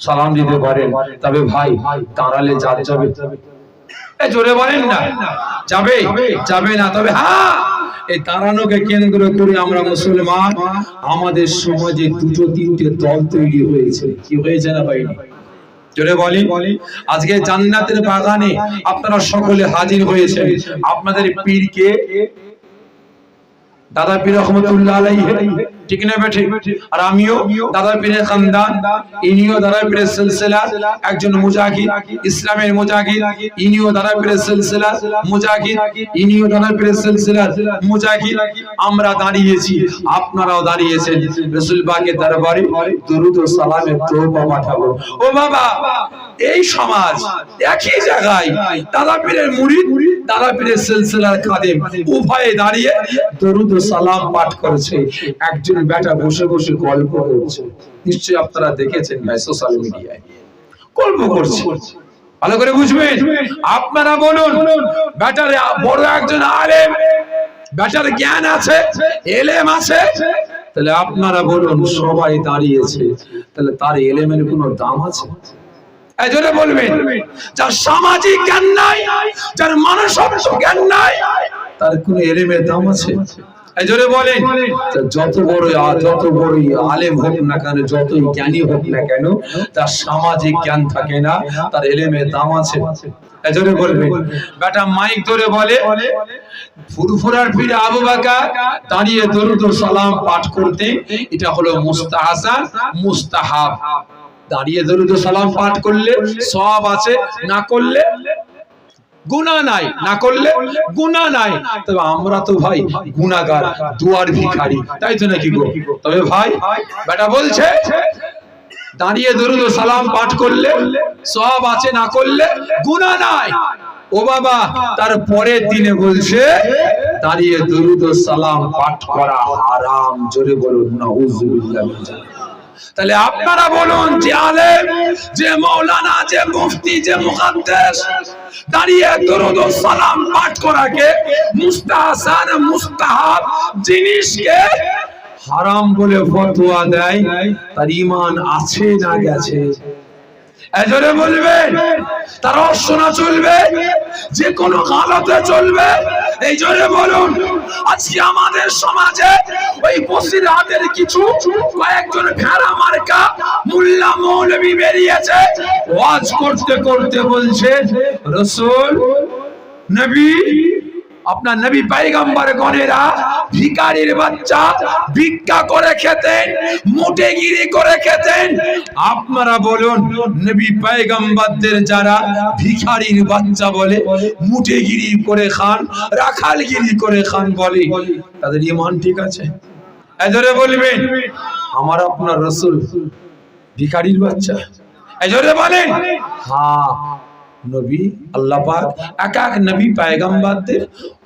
সালাম দিতে পারেন। তবে ভাই, দাঁড়ালে যার যাবে। জোরে বলেন না। যাবে যাবে না। তবে হ্যাঁ এই দাঁড়ানোকে কেন্দ্র করে আমরা মুসলমান, আমাদের সমাজে দুটো, তিনটে দল তৈরি হয়েছে। কি হয়েছে না বলি আজকে জান্নাতের বাগানে আপনারা সকলে হাজির হয়েছে আপনাদের পীরকে, দাদা পীর রহমতুল্লাহ আলাইহি ঠিক না বেঠে? আর আমিও দাদা পীরের খানদান, ইনিও দাদা পীরের সিলসিলা, একজন মুজাহিদ, ইসলামের মুজাহিদ, ইনিও দাদা পীরের সিলসিলা, মুজাহিদ, ইনিও দাদা পীরের সিলসিলা, মুজাহিদ, আমরা দাঁড়িয়েছি, আপনারাও দাঁড়িয়েছেন, রাসূল পাকের দরবারে দরুদ ও সালামের তোবা পাঠাবো। ও বাবা, এই সমাজ একই জায়গায় দাদা পীরের মুরিদ, দাদা পীরের সিলসিলার খাদেম, উভয়ে দাঁড়িয়ে দরুদ ও সালাম পাঠ করেছে। একজন বেটা বসে বসে গল্প করছে। নিশ্চয়ই আপনারা দেখেছেন ভাই সোশ্যাল মিডিয়ায় গল্প করছে। ভালো করে বুঝবেন? আপনারা বলুন, বেটার বড় একজন আলেম, বেটার জ্ঞান আছে, এলেম আছে। তাহলে আপনারা বলুন, সবাই দাঁড়িয়েছে। তাহলে তার এলেমের কোনো দাম আছে? এই জন্য বলবেন, যার সামাজিক জ্ঞান নাই, যার মানসত্ব জ্ঞান নাই, তার কোন এলেমের দাম আছে? যত বড় যত বড়ই আলেম হোক না কেন, যতই জ্ঞানী হোক না কেন, তার সামাজিক জ্ঞান থাকে না, তার এলেমের দাম আছে। দাঁড়িয়ে দরুদ সালাম পাঠ করতে এটা হলো মুস্তাহাসান, মুস্তাহাব। দাঁড়িয়ে দরুদ সালাম পাঠ করলে সব আছে, না করলে গুণা নাই, না করলে গুণা নাই। তবে আমরা তো ভাই গুণাগার দুয়ার ভিখারি, তাই তো নাকি গো? তবে ভাই, বেটা বলছে, দাঁড়িয়ে দরুদ সালাম পাঠ করলে সব আছে, না করলে গুণা নাই। ও বাবা, তার পরের দিনে বলছে, দাঁড়িয়ে দরুদ সালাম পাঠ করা হারাম, জোরে বলুন না তাহলে আপনারা বলুন, যে আলেম, যে মৌলানা যে মুফতি, যে মুহাদ্দেস, দাঁড়িয়ে দরুদ ও সালাম পাঠ করাকে মুস্তাহসান মুস্তাহাব জিনিসকে হারাম বলে ফতোয়া দেয়, তার ইমান আছে না গেছে? এজরে বলবেন তার অশোনা চলবে যে কোনো হালতে চলবে। এই জন্য বলুন, আজকে আমাদের সমাজে ওই বসির হাতের কিছু কয়েকজন ভেড়া মার্কা মুল্লা মৌলবী বেরিয়েছে। ওয়াজ করতে করতে বলছে, রসুল, নবী আপনার নবী পাইগাম্বার গণেরা ভিকারির বাচ্চা ভিক্ষা করে খেতেন, মোটেগিরি করে খেতেন। আপনারা বলুন, নবী পাইগাম্বারদের যারা ভিখারির বাচ্চা বলে, মুটেগিরি করে খান, রাখালগিরি করে খান বলে, তাদের ইমান ঠিক আছে? এজরে বলবেন, আমার আপনার রসুল ভিখারির বাচ্চা। এজরে বলেন হ্যাঁ। নবী, আল্লাহ পাক এক এক নবী পায়গাম্বারদের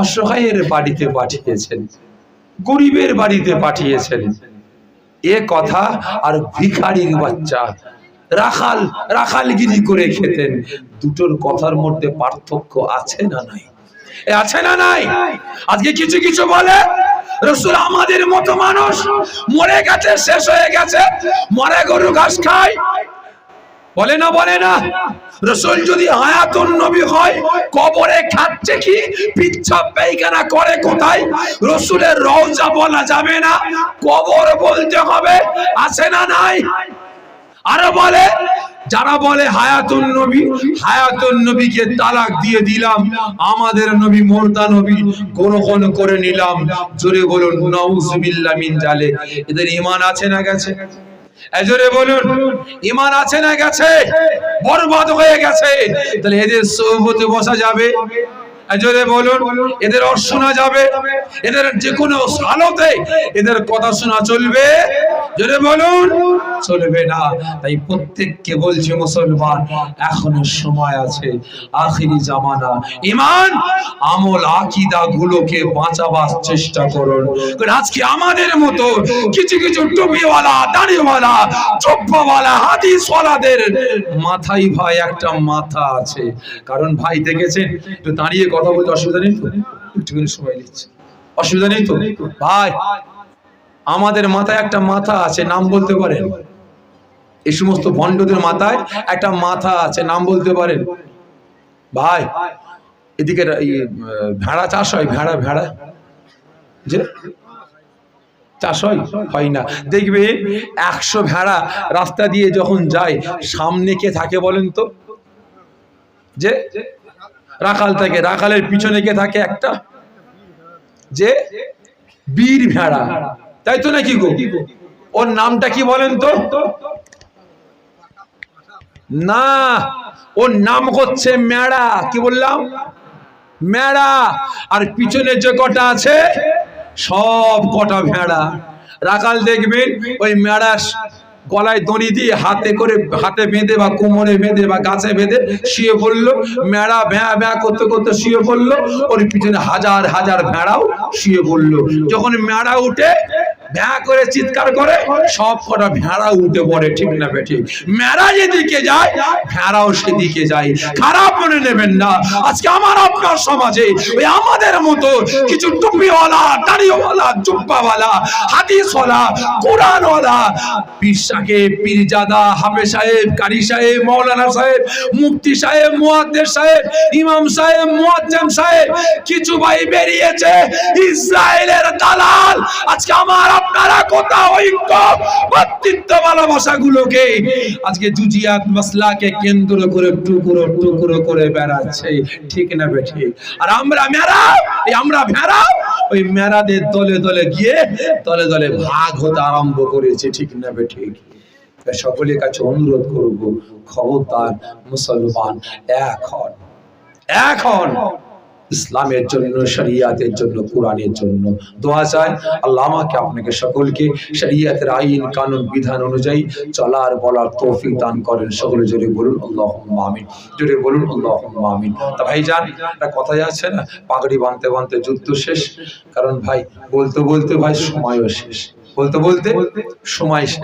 অসহায়ের বাড়িতে পাঠিয়েছেন, গরিবের বাড়িতে পাঠিয়েছেন। এ কথা আর ভিখারির বাচ্চা, রাখাল, রাখালগিরি করে খেতেন। দুটোর কথার মধ্যে পার্থক্য আছে না নাই? আছে না নাই? আজকে কিছু কিছু বলে, রসুল আমাদের মতো মানুষ, মরে গেছে, শেষ হয়ে গেছে, মরে গরু ঘাস খায় বলে না বলে না। রসুল যদি হায়াতুন নবী হয়, কবরে খাচ্ছে কি? পিচ্ছাপ পায়খানা করে কোথায়? রসুলের রওজা বলা যাবে না। কবর বলতে হবে, আছে না নাই? আরও বলে, যারা বলে হায়াতুন নবী, হায়াতুন নবীকে তালাক দিয়ে দিলাম, আমাদের নবী মোরদা নবী গ্রহণ করে নিলাম। জোরে বলুন, নাউজুবিল্লাহ মিন জালে। এদের ঈমান আছে না গেছে? এজরে বলুন ইমান আছে না গেছে? বরবাদ হয়ে গেছে। তাহলে এদের সৌবতে বসা যাবে। জোরে বলুন, এদের অর শোনা যাবে, এদের যে কোনো হালতে এদের কথা শোনা চলবে। জোরে বলুন, চলবে না। তাই প্রত্যেককে বলছি মুসলমান, এখনও সময় আছে, আখিরি জামানা। ইমান, আমল আকিদা গুলোকে বাঁচাবার চেষ্টা করুন। আজকে আমাদের মতো কিছু কিছু টুপিওয়ালা, দাড়িওয়ালা চপ্পাওয়ালা হাদিসওয়ালাদের মাথায় ভাই একটা মাথা আছে। কারণ ভাই দেখেছেন, একটু দাঁড়িয়ে কথা বলতে অসুবিধা নেই তো? একটুখানি সময় নিচ্ছে। অসুবিধা নেই তো? ভাই, আমাদের মাথায় একটা মাথা আছে, নাম বলতে পারেন? এই সমস্ত ভণ্ডদের মাথায় একটা মাথা আছে, নাম বলতে পারেন? ভাই, এদিকে ভেড়া চাষ হয়? ভেড়া ভেড়া? যে? চাষ হয়? হয় না। দেখবে একশো ভেড়া রাস্তা দিয়ে যখন যায়, সামনে কে থাকে বলেন তো? যে? রাখাল থাকে, রাখালের পিছনে গিয়ে থাকে একটা যে বীর ভেড়া। তাই তো নাকি গো? ওর নামটা কি বলেন তো? না, ওর নাম হচ্ছে মেড়া কি বললাম? মেড়া আর পিছনে যে কটা আছে, সব কটা ভেড়া। রাখাল দেখবেন, ওই মেড়া গলায় দড়ি দিয়ে হাতে করে হাতে বেঁধে বা কোমরে বেঁধে বা গাছে বেঁধে শুয়ে পড়ল। মেড়া ভ্যাঁ ভ্যাঁ করতে করতে শুয়ে পড়ল। ওর পিছনে হাজার হাজার ভেড়াও শুয়ে পড়ল। যখন মেড়া উঠে ভ্যাঁ করে চিৎকার করে, সব কটা ভেড়া উঠে পড়ে, ঠিক না বেঠিক? মেড়া যেদিকে যায়, ভেড়াও সেদিকে যায়। খারাপ মনে নেবেন না। আজকে আমার আপনার সমাজে, ওই আমাদের মতো কিছু টুপিওয়ালা, দাড়িওয়ালা, জুব্বাওয়ালা, হাদিসওয়ালা, কোরআনওয়ালা, পীর সাহেব, পীরজাদা, হাফেজ সাহেব, কারি সাহেব মৌলানা সাহেব, মুফতি সাহেব মুয়াদ্দেস সাহেব, ইমাম সাহেব, মুয়াজ্জম সাহেব, কিছু ভাই বেরিয়েছে, ইসরায়েলের দালাল। আজকে আমার আপনারা কোথাও ঐক্য ভ্রাতৃত্ব ভালোবাসাগুলোকে আজকে জুজিয়াত মাসলাকে কেন্দ্র করে টুকরো টুকরো করে বেড়াচ্ছে। ঠিক না বেঠিক আর আমরা মেরা এই আমরা ভেড়া, ওই মেরাদের দলে দলে গিয়ে দলে দলে ভাগ হতে আরম্ভ করেছে। ঠিক না বেঠিক সকলের কাছে অনুরোধ করব, খবরদার মুসলমান, এখন এখন ইসলামের জন্য, শরিয়াতের জন্য, কোরআনের জন্য দোয়া চাই আল্লাহ আমাকে আপনাকে সকলকে শরিয়াতের আইন, কানুন, বিধান অনুযায়ী চলার, বলার তৌফিক দান করেন। সকলে জোরে বলুন আল্লাহ আমিন। জোরে বলুন আল্লাহ আমিন। তা ভাই যান একটা কথাই আছে না, পাগড়ি বাঁধতে বাঁধতে যুদ্ধ শেষ। কারণ ভাই, বলতে বলতে ভাই, সময়ও শেষ। বলতে বলতে, সময় শেষ।